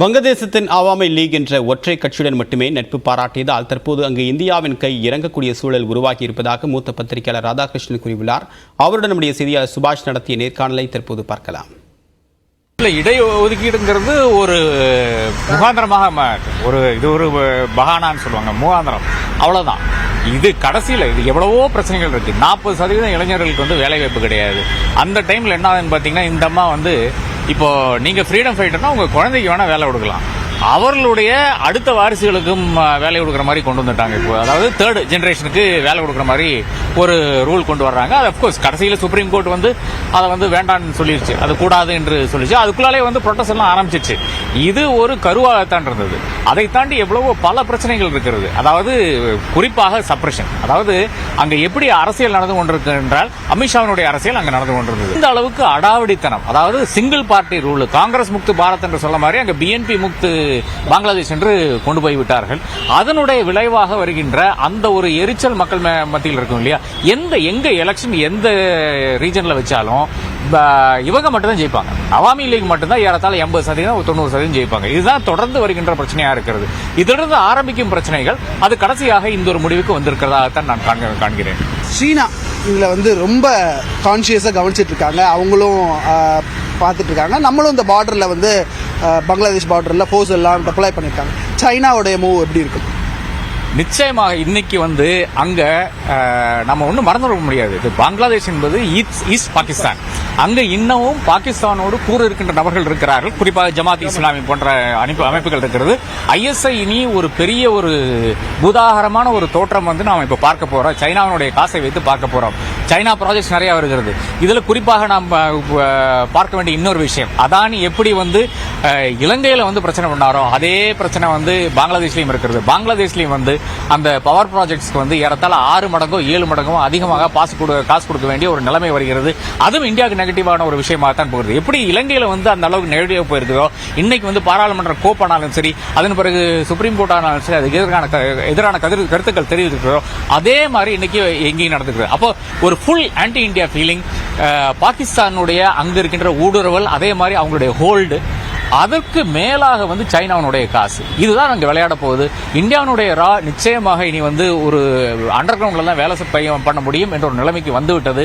வங்கதேசத்தின் அவாமி லீக் என்ற ஒற்றை கட்சியுடன் மட்டுமே நட்பு பாராட்டியதால் தற்போது அங்கு இந்தியாவின் கை இறங்கக்கூடிய சூழல் உருவாகி இருப்பதாக மூத்த பத்திரிகையாளர் ராதாகிருஷ்ணன் கூறியுள்ளார். அவருடன் நம்முடைய செய்தியாளர் சுபாஷ் நடத்திய நேர்காணலை தற்போது பார்க்கலாம். இல்லை இடை ஒதுக்கீடுங்கிறது ஒரு முகாந்திரமாக ஒரு இது ஒரு பகானான்னு சொல்லுவாங்க முகாந்திரம். அவ்வளவுதான். இது கடைசியில் இது எவ்வளவோ பிரச்சனைகள் இருக்கு. நாற்பது சதவீதம் இளைஞர்களுக்கு வந்து வேலை வாய்ப்பு கிடையாது. அந்த டைம்ல என்ன ஆகுதுன்னு பாத்தீங்கன்னா இந்த அம்மா வந்து இப்போ நீங்க ஃப்ரீடம் ஃபைட்டர்னா உங்க குழந்தைக்கு வேணா வேலை கொடுக்கலாம். அவர்களுடைய அடுத்த வாரிசுகளுக்கும் வேலை கொடுக்குற மாதிரி கொண்டு வந்துட்டாங்க. இப்போ அதாவது தேர்ட் ஜென்ரேஷனுக்கு வேலை கொடுக்குற மாதிரி ஒரு ரூல் கொண்டு வர்றாங்க. அது அஃப்கோர்ஸ் கடைசியில் சுப்ரீம் கோர்ட் வந்து அதை வந்து வேண்டாம்னு சொல்லிருச்சு. அது கூடாது என்று சொல்லிச்சு. அதுக்குள்ளாலே வந்து ப்ரொட்டஸ்ட் எல்லாம் ஆரம்பிச்சிச்சு இது ஒரு கருவாகத்தான் இருந்தது. அதை தாண்டி எவ்வளவோ பல பிரச்சனைகள் இருக்கிறது. அதாவது குறிப்பாக சப்ரஷன் அதாவது அங்கே எப்படி அரசியல் நடந்து கொண்டிருக்கு என்றால் அமித்ஷாவினுடைய அரசியல் அங்கே நடந்து கொண்டிருந்தது. இந்த அளவுக்கு அடாவடித்தனம். அதாவது single party rule Congress Mukt Bharat என்று சொல்ல மாதிரி அங்கே பிஎன்பி முக்து பங்களாதேஷ் என்று கொண்டு போய் விட்டார்கள் அதனுடைய விளைவாக வருகின்ற அந்த ஒரு எரிச்சல் மக்கள் மத்தியில் இருக்கும் இல்லையா? எந்த எங்க எலெக்ஷன் எந்த ரீஜன்ல வச்சாலும் இவங்க மட்டும்தான் ஜெயிப்பாங்க. அவாமி லீக் மட்டும்தான் ஏறத்தாழ எண்பது சதவீதம் தொண்ணூறு சதவீதம் ஜெயிப்பாங்க. இதுதான் தொடர்ந்து வருகின்ற பிரச்சனையா இருக்கிறது. இதிலிருந்து ஆரம்பிக்கும் பிரச்சனைகள் அது கடைசியாக இந்த ஒரு முடிவுக்கு வந்திருக்கிறதாகத்தான் நான் காண்கிறேன். சீனா இதில் வந்து ரொம்ப கான்ஷியஸாக கவனிச்சிட்டு இருக்காங்க. அவங்களும் பார்த்துட்ருக்காங்க. பார்த்துட்டு இருக்காங்க நம்மளும் இந்த பார்டரில் வந்து பங்களாதேஷ் பார்டரில் ஃபோர்ஸ் எல்லாம் டெப்ளாய் பண்ணியிருக்காங்க. சைனாவுடைய மூவ் எப்படி இருக்கும் நிச்சயமாக இன்னைக்கு வந்து அங்கே நம்ம ஒன்றும் மறந்துவிட முடியாது. இது பங்களாதேஷ் என்பது ஈஸ்ட் ஈஸ்ட் பாகிஸ்தான். அங்கே இன்னமும் பாகிஸ்தானோடு கூறு இருக்கின்ற நபர்கள் இருக்கிறார்கள். குறிப்பாக ஜமாத் இஸ்லாமி போன்ற அமைப்பு அமைப்புகள் இருக்கிறது. ஐஎஸ்ஐ இனி ஒரு பெரிய ஒரு பூதாகரமான ஒரு தோற்றம் வந்து நாம் இப்போ பார்க்க போகிறோம் சைனாவினுடைய காசை வைத்து பார்க்க போகிறோம் சைனா ப்ராஜெக்ட்ஸ் நிறைய வருகிறது. இதில் குறிப்பாக நாம் பார்க்க வேண்டிய இன்னொரு விஷயம். அதானி எப்படி வந்து இலங்கையில் வந்து பிரச்சனை பண்ணாரோ அதே பிரச்சனை வந்து பங்களாதேஷ்லயும் இருக்கிறது. பங்களாதேஷ்லயும் வந்து அந்த பவர் ப்ராஜெக்ட்ஸ்க்கு வந்து ஏறத்தால் ஆறு மடங்கோ ஏழு மடங்கோ அதிகமாக பாசு கொடு காசு கொடுக்க வேண்டிய ஒரு நிலைமை வருகிறது. அதுவும் இந்தியாவுக்கு நெகட்டிவான ஒரு விஷயமாக தான் போகிறது எப்படி இலங்கையில் வந்து அந்த அளவுக்கு நெகட்டிவா போயிருக்குதோ இன்னைக்கு வந்து பாராளுமன்ற கோப்பானாலும் சரி அதன் பிறகு சுப்ரீம் கோர்ட் ஆனாலும் சரி அதுக்கு எதிரான க- எதிரான கதிர் கருத்துக்கள் தெரிவித்திருக்கிறோம் அதே மாதிரி இன்னைக்கு எங்கேயும் நடந்துக்கிறது அப்போ ஒரு ஃபுல் ஆன்டி இந்தியா ஃபீலிங் பாகிஸ்தானுடைய அங்கே இருக்கின்ற ஊடுருவல் அதே மாதிரி அவங்களுடைய ஹோல்டு அதற்கு மேலாக வந்து சைனாவினுடைய காசு. இதுதான் அங்கே விளையாட போகுது. இந்தியாவினுடைய ரா நிச்சயமாக இனி வந்து ஒரு அண்டர் கிரவுண்ட்ல தான் வேலை பண்ண முடியும் என்ற ஒரு நிலைமைக்கு வந்துவிட்டது.